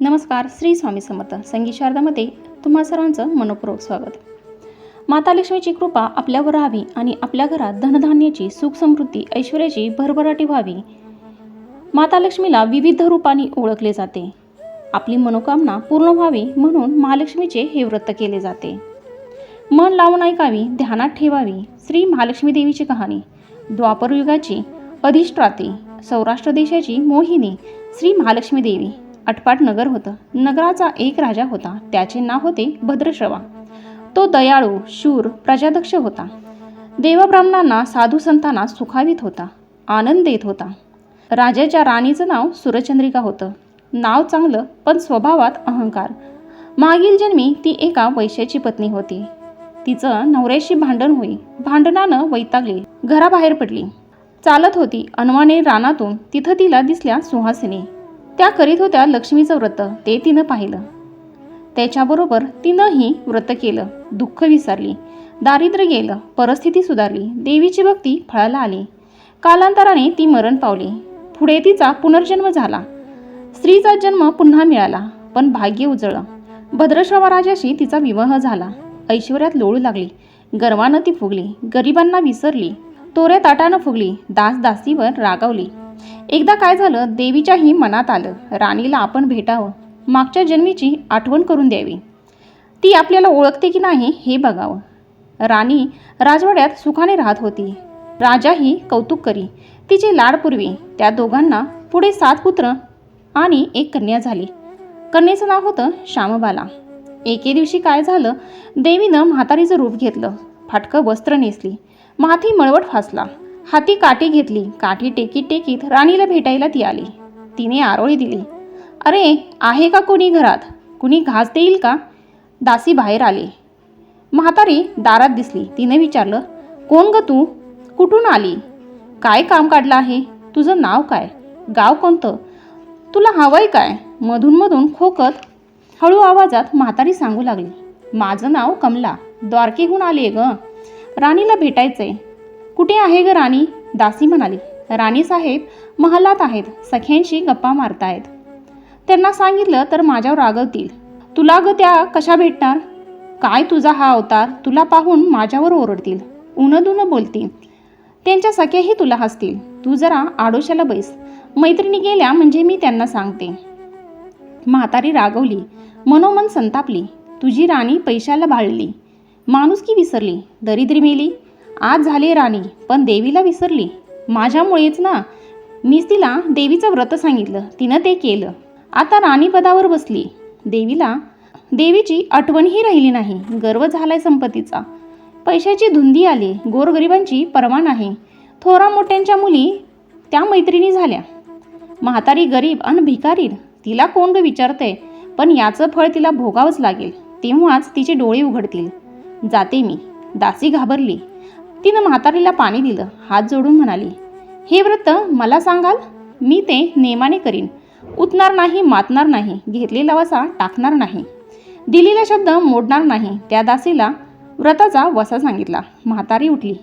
नमस्कार श्री स्वामी समर्थ संगीत शारदामध्ये तुम्हा सर्वांचं मनपूर्वक स्वागत. माता लक्ष्मीची कृपा आपल्यावर राहावी आणि आपल्या घरात धनधान्याची सुख समृद्धी ऐश्वर्याची भरभराटी व्हावी. माता लक्ष्मीला विविध रूपाने ओळखले जाते. आपली मनोकामना पूर्ण व्हावी म्हणून महालक्ष्मीचे हे व्रत केले जाते. मन लावून ऐकावी ध्यानात ठेवावी श्री महालक्ष्मी देवीची कहाणी द्वापरयुगाची अधिष्ठात्री सौराष्ट्र देशाची मोहिनी श्री महालक्ष्मी देवी. अटपाट नगर होतं. नगराचा एक राजा होता. त्याचे नाव होते भद्रश्रवा. तो दयाळू शूर प्रजादक्ष होता. देवब्राह्मणांना साधू संतांना सुखावित होता. आनंद देत होता. राजाच्या राणीचं नाव सुरचंद्रिका होतं. नाव चांगलं पण स्वभावात अहंकार. मागील जन्मी ती एका वैश्याची पत्नी होती. तिचं नवऱ्याशी भांडण होई. भांडणानं वैतागली. घराबाहेर पडली. चालत होती. अनवाने रानातून. तिथं तिला दिसल्या सुहासिनी. त्या करीत होत्या लक्ष्मीचं व्रत. ते तिनं पाहिलं. त्याच्याबरोबर तिनंही व्रत केलं. दुःख विसरली. दारिद्र्य गेलं. परिस्थिती सुधारली. देवीची भक्ती फळाला आली. कालांतराने ती मरण पावली. पुढे तिचा पुनर्जन्म झाला. स्त्रीचा जन्म पुन्हा मिळाला पण भाग्य उजळलं. भद्रश्रवा राजाशी तिचा विवाह झाला. ऐश्वर्यात लोळू लागली. गर्वानं ती फुगली. गरिबांना विसरली. तोऱ्या ताटानं फुगली. दास दासीवर रागावली. एकदा काय झालं देवीच्याही मनात आलं राणीला आपण भेटावं मागच्या जन्मीची आठवण करून द्यावी. ती आपल्याला ओळखते की नाही हे बघावं. राणी राजवाड्यात सुखाने राहत होती. राजाही कौतुक करी. तिचे लाडपूर्वी त्या दोघांना पुढे सात पुत्र आणि एक कन्या झाली. कन्येचं नाव होतं श्यामबाला. एके दिवशी काय झालं देवीनं म्हातारीचं रूप घेतलं. फाटकं वस्त्र नेसली. माथी मळवट फासला. हाती काठी घेतली. काठी टेकीत टेकीत राणीला भेटायला ती आली. तिने आरोळी दिली. अरे आहे का कोणी घरात? कुणी घास देईल का? दासी बाहेर आली. म्हातारी दारात दिसली. तिने विचारलं कोण ग तू? कुठून आली? काय काम काढलं आहे? तुझं नाव काय? गाव कोणतं? तुला हवंय काय? मधूनमधून खोकत हळू आवाजात म्हातारी सांगू लागली माझं नाव कमला. द्वारकेहून आली ग. राणीला भेटायचंय. कुठे आहे ग राणी? दासी म्हणाली. राणी साहेब महालात आहेत. सख्यांशी गप्पा मारतायत. त्यांना सांगितलं तर माझ्यावर रागवतील. तुला ग त्या कशा भेटणार? काय तुझा हा अवतार? तुला पाहून माझ्यावर ओरडतील. उनदुन बोलतील. त्यांच्या सख्याही तुला हसतील. तू जरा आडोशाला बैस. मैत्रिणी गेल्या म्हणजे मी त्यांना सांगते. म्हातारी रागवली. मनोमन संतापली. तुझी राणी पैशाला भाळली. माणुसकी विसरली. दरिद्री मेली. आज झाली राणी पण देवीला विसरली. माझ्यामुळेच ना. मीच तिला देवीचं व्रत सांगितलं. तिनं ते केलं. आता राणीपदावर बसली. देवीला देवीची आठवणही राहिली नाही. गर्व झालाय संपत्तीचा. पैशाची धुंदी आली. गोरगरिबांची पर्वा नाही. थोरा मोठ्यांच्या मुली त्या मैत्रिणी झाल्या. म्हातारी गरीब आणि भिकारी तिला कोण ग विचारतंय? पण याचं फळ तिला भोगावंच लागेल. तेव्हाच तिचे डोळे उघडतील. जाते मी. दासी घाबरली. तिनं म्हातारीला पाणी दिलं हात जोडून म्हणाली हे व्रत मला सांगाल? मी ते नेमाने करीन. उतणार नाही मातणार नाही घेतलेला वसा टाकणार नाही. दिलेला शब्द मोडणार नाही. त्या दासीला व्रताचा वसा सांगितला. म्हातारी उठली.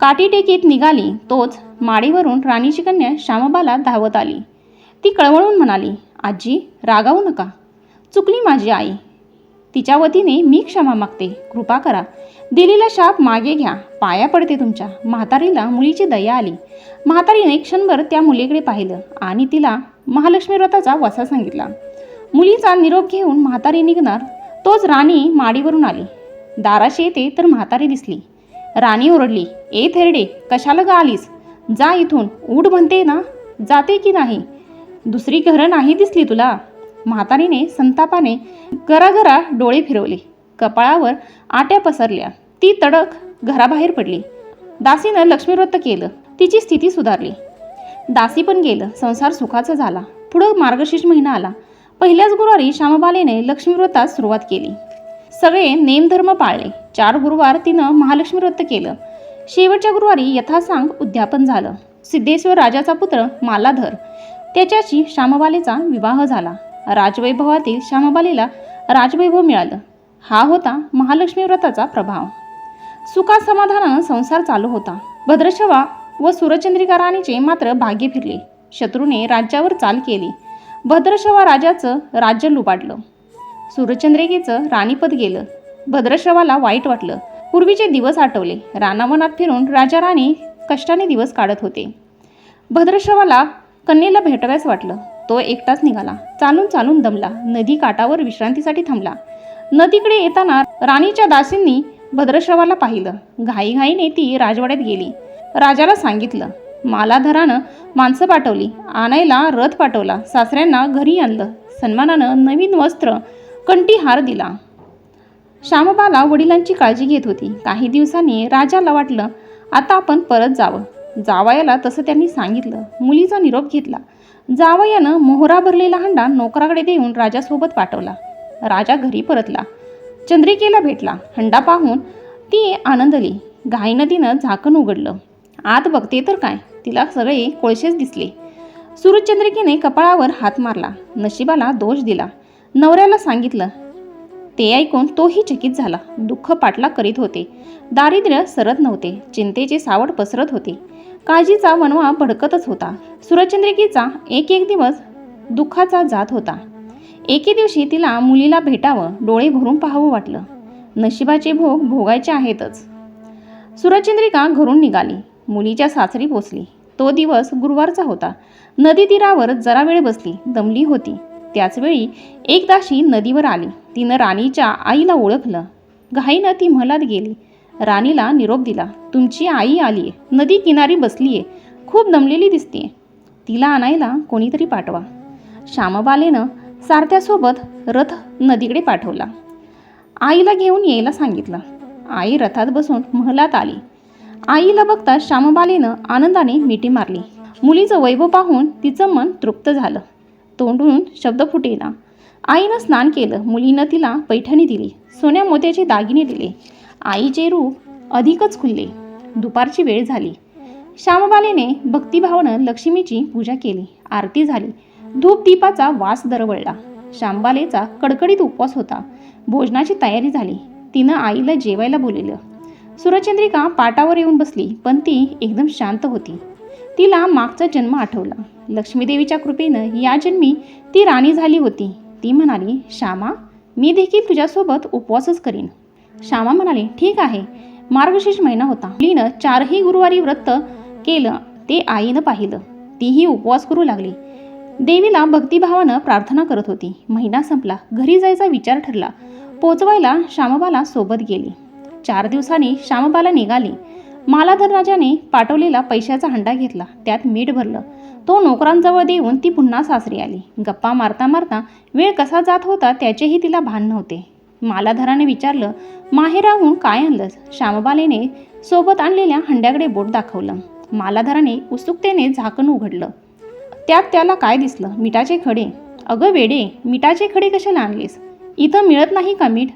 काठी टेकीत निघाली. तोच माडीवरून राणीची कन्या श्यामबाला धावत आली. ती कळवळून म्हणाली आजी रागावू नका. चुकली माझी आई. तिच्या वतीने मी क्षमा मागते. कृपा करा. दिलेला शाप मागे घ्या. पाया पडते तुमच्या. म्हातारीला मुलीची दया आली. म्हातारीने क्षणभर त्या मुलीकडे पाहिलं आणि तिला महालक्ष्मी व्रताचा वसा सांगितला. मुलीचा निरोप घेऊन म्हातारी निघणार. तोच राणी माडीवरून आली. दाराशी येते तर म्हातारी दिसली. राणी ओरडली ए थेरडे कशाला ग आलीस? जा इथून. ऊट म्हणते ना. जाते की नाही? दुसरी घरं नाही दिसली तुला. म्हातारीने संतापाने घराघरा डोळे फिरवले. कपाळावर आट्या पसरल्या. ती तडक घराबाहेर पडली. दासीनं लक्ष्मीव्रत केलं. तिची स्थिती सुधारली. दासी पण गेलं. संसार सुखाचा झाला. पुढं मार्गशीर्ष महिना आला. पहिल्याच गुरुवारी श्यामबालेने लक्ष्मीव्रतात सुरुवात केली. सगळे नेमधर्म पाळले. चार गुरुवार तिनं महालक्ष्मी व्रत केलं. शेवटच्या गुरुवारी यथासांग उद्यापन झालं. सिद्धेश्वर राजाचा पुत्र मालाधर. त्याच्याशी श्यामबालेचा विवाह झाला. राजवैभवातील श्यामबालीला राजवैभव मिळालं. हा होता महालक्ष्मी व्रताचा प्रभाव. सुखा समाधानानं संसार चालू होता. भद्रशवा व सुरचंद्रिका राणीचे मात्र भाग्य फिरले. शत्रूने राज्यावर चाल केली. भद्रशवा राजाचं राज्य लुबाडलं. सूरचंद्रिकेचं राणीपद गेलं. भद्रशवाला वाईट वाटलं. पूर्वीचे दिवस आठवले. रानावनात फिरून राजा राणी कष्टाने दिवस काढत होते. भद्रशवाला कन्येला भेटाव्यास वाटलं. तो एकटाच निघाला. चालून चालून दमला. नदी काठावर विश्रांतीसाठी थांबला. नदीकडे येताना राणीच्या दासींनी भद्रश्रवाला पाहिलं. घाईघाईने ती राजवाड्यात गेली. राजाला सांगितलं मालाधरानं माणसं पाठवली आणायला रथ पाठवला सासऱ्यांना घरी आणलं सन्मानानं नवीन वस्त्र कंठीहार दिला. श्यामबाला वडिलांची काळजी घेत होती. काही दिवसांनी राजाला वाटलं आता आपण परत जावं. जावायला तसं त्यांनी सांगितलं. मुलीचा निरोप घेतला. जावयानं मोहरा भरलेला हंडा नोकराकडे देऊन राजासोबत पाठवला. राजा घरी परतला. चंद्रिकेला भेटला. हंडा पाहून ती आनंदली. घाई तिनं झाकण उघडलं. आत बघते तर काय? तिला सगळे कोळशेच दिसले. सूरजचंद्रिकेने कपाळावर हात मारला. नशिबाला दोष दिला. नवऱ्याला सांगितलं ते ऐकून तोही चकित झाला. दुःख पाटला करीत होते. दारिद्र्य सरत नव्हते. चिंतेचे सावट पसरत होते. काळजीचा वनवा भडकतच होता. सूरचंद्रिकेचा एक एक दिवस दुःखाचा जात होता. एके दिवशी तिला मुलीला भेटावं डोळे भरून पाहावं वाटलं. नशिबाचे भोग भोगायचे आहेतच. सूरचंद्रिका घरून निघाली. मुलीच्या सासरी पोचली. तो दिवस गुरुवारचा होता. नदी तीरावर जरा वेळ बसली दमली होती. त्याचवेळी एक दाशी नदीवर आली. तिनं राणीच्या आईला ओळखलं. घाईनं ती म्हलात गेली. राणीला निरोप दिला. तुमची आई आलीये. नदी किनारी बसलीये. खूप दमलेली दिसतीये. तिला आणायला कोणीतरी पाठवा. श्यामबालेनं सारथ्यासोबत रथ नदीकडे पाठवला. आईला घेऊन यायला सांगितलं. आई रथात बसून महलात आली. आईला बघता श्यामबालेनं आनंदाने मिठी मारली. मुलीचं वैभव पाहून तिचं मन तृप्त झालं. तोंडून शब्द फुटेना. आईनं स्नान केलं. मुलीनं तिला पैठणी दिली. सोन्या मोत्याचे दागिने दिले. आईचे रूप अधिकच खुलले. दुपारची वेळ झाली. श्यामबालेने भक्तिभावानं लक्ष्मीची पूजा केली. आरती झाली. धूप दीपाचा वास दरवळला. श्यामबालेचा कडकडीत उपवास होता. भोजनाची तयारी झाली. तिनं आईला जेवायला बोलवलं. सुरचंद्रिका पाटावर येऊन बसली पण ती एकदम शांत होती. तिला मागचा जन्म आठवला. लक्ष्मीदेवीच्या कृपेनं या जन्मी ती राणी झाली होती. ती म्हणाली श्यामा मी देखील तुझ्यासोबत उपवासच करीन. श्यामा म्हणाले ठीक आहे. मार्गशीर्ष महिना होता. मुलीनं चारही गुरुवारी व्रत केलं ते आईनं पाहिलं. तीही उपवास करू लागली. देवीला भक्तिभावानं प्रार्थना करत होती. महिना संपला. घरी जायचा विचार ठरला. पोचवायला श्यामबाला सोबत गेली. चार दिवसांनी श्यामबाला निघाली. मालाधर राजाने पाठवलेला पैशाचा हंडा घेतला. त्यात मीठ भरलं. तो नोकरांजवळ देऊन ती पुन्हा सासरी आली. गप्पा मारता मारता वेळ कसा जात होता त्याचेही तिला भान नव्हते. मालाधराने विचारलं माहेराहून काय आणलंस? श्यामबालेने सोबत आणलेल्या हंड्याकडे बोट दाखवलं. मालाधराने उत्सुकतेने झाकण उघडलं. त्यात त्याला काय दिसलं? मिठाचे खडे. अगं वेडे मिठाचे खडे कशाला आणलेस? इथं मिळत नाही का मीठ?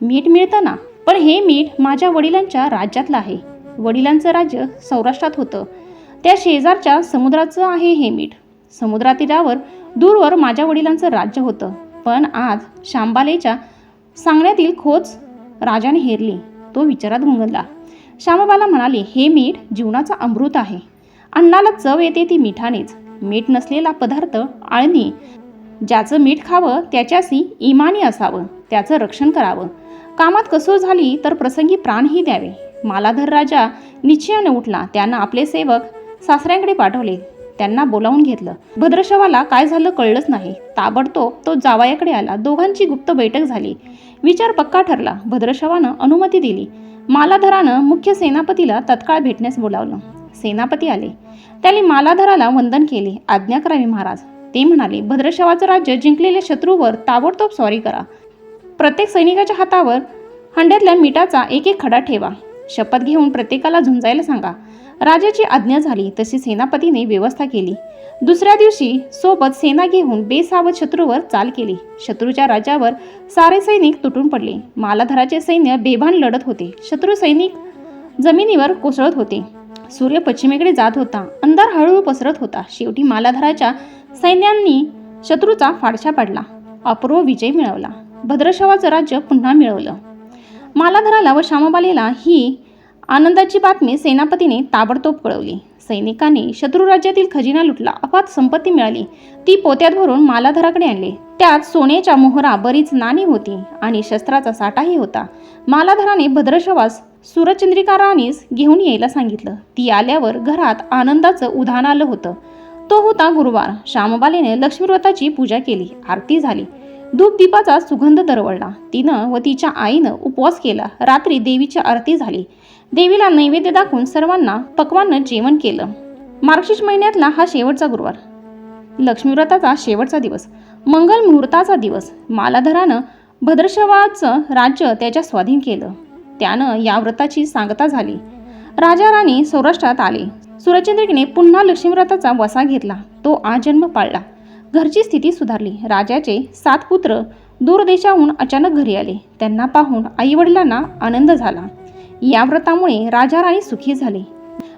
मीठ मिळतं ना पण हे मीठ माझ्या वडिलांच्या राज्यातलं आहे. वडिलांचं राज्य सौराष्ट्रात होतं. त्या शेजारच्या समुद्राचं आहे हे मीठ. समुद्रातीरावर दूरवर माझ्या वडिलांचं राज्य होतं. पण आज शांबालेच्या सांगण्यातील खोच राजाने हेरली. तो विचारात गुंगला श्यामबाला म्हणाले हे मीठ जीवनाचा अमृत आहे. अन्नाला चव येते ती मिठानेच. मीठ नसलेला पदार्थ आळणी. ज्याचं मीठ खावं त्याच्याशी इमानी असावं. त्याचं रक्षण करावं. कामात कसोर झाली तर प्रसंगी प्राणही द्यावे. मालाधर राजा निश्चयाने उठला. त्यांना आपले सेवक सासऱ्यांकडे पाठवले. त्यांना बोलावून घेतलं. भद्रशवाला काय झालं कळलंच नाही. ताबडतोब तो जावायाकडे आला. दोघांची गुप्त बैठक झाली. विचार पक्का ठरला. भद्रशवानं अनुमती दिली. मालाधरानं मुख्य सेनापतीला तत्काळ भेटण्यास बोलावलं. सेनापती आले. त्याने मालाधराला वंदन केले. आज्ञा करावी महाराज. ते म्हणाले भद्रशवाचं राज्य जिंकलेल्या शत्रूवर ताबडतोब स्वारी करा. प्रत्येक सैनिकाच्या हातावर हंड्यातल्या मिठाचा एक एक खडा ठेवा. शपथ घेऊन प्रत्येकाला झुंजायला सांगा. राजाची आज्ञा झाली तशी सेनापतीने व्यवस्था केली. दुसऱ्या दिवशी सोबत सेना घेऊन बेसावध शत्रूवर चाल केली. शत्रूच्या राज्यावर सारे सैनिक तुटून पडले. मालाधराचे सैन्य बेभान लढत होते. शत्रू सैनिक जमिनीवर कोसळत होते. सूर्य पश्चिमेकडे जात होता. अंधार हळूहळू पसरत होता. शेवटी मालाधराच्या सैन्यांनी शत्रूचा फाडशा पाडला. अपूर्व विजय मिळवला. भद्रशवाचं राज्य पुन्हा मिळवलं. मालाधराला व श्यामबालेला ही आनंदाची बातमी सेनापतीने ताबडतोब कळवली. सैनिकांनी शत्रू राज्यातील खजिना लुटला अफाट संपत्ती मिळाली. ती पोत्यात भरून मालाधराकडे आणले. त्यात सोन्याच्या मोहरा बरीच नाणी होती आणि शस्त्राचा साठाही होता. मालाधराने भद्रशवास सूरचंद्रिका राणीस घेऊन यायला सांगितलं. ती आल्यावर घरात आनंदाचं उधाण आलं होतं. तो होता गुरुवार. श्यामबालेने लक्ष्मीव्रताची पूजा केली. आरती झाली. धूप दीपाचा सुगंध दरवळला. तिनं व तिच्या आईनं उपवास केला. रात्री देवीची आरती झाली. देवीला नैवेद्य दाखवून सर्वांना पकवानं जेवण केलं. मार्गशीर्ष महिन्यातला हा शेवटचा गुरुवार. लक्ष्मीव्रताचा शेवटचा दिवस. मंगल मुहूर्ताचा दिवस. मालाधरानं भद्रशवाचं राज्य त्याच्या स्वाधीन केलं. त्यानं या व्रताची सांगता झाली. राजा राणी सौराष्ट्रात आले. सुरचंद्रिकेने पुन्हा लक्ष्मीव्रताचा वसा घेतला. तो आजन्म पाळला. घरची स्थिती सुधारली. राजाचे सात पुत्र दूरदेशाहून अचानक घरी आले. त्यांना पाहून आईवडिलांना आनंद झाला. या व्रतामुळे राजा राणी सुखी झाले.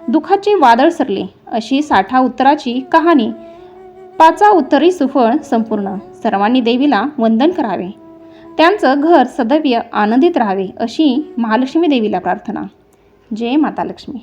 दुःखाचे वादळ सरले. अशी साठा उत्तराची कहाणी पाचा उत्तरी सुफळ संपूर्ण. सर्वांनी देवीला वंदन करावे. त्यांचं घर सदैव आनंदित राहावे अशी महालक्ष्मी देवीला प्रार्थना. जय माता लक्ष्मी.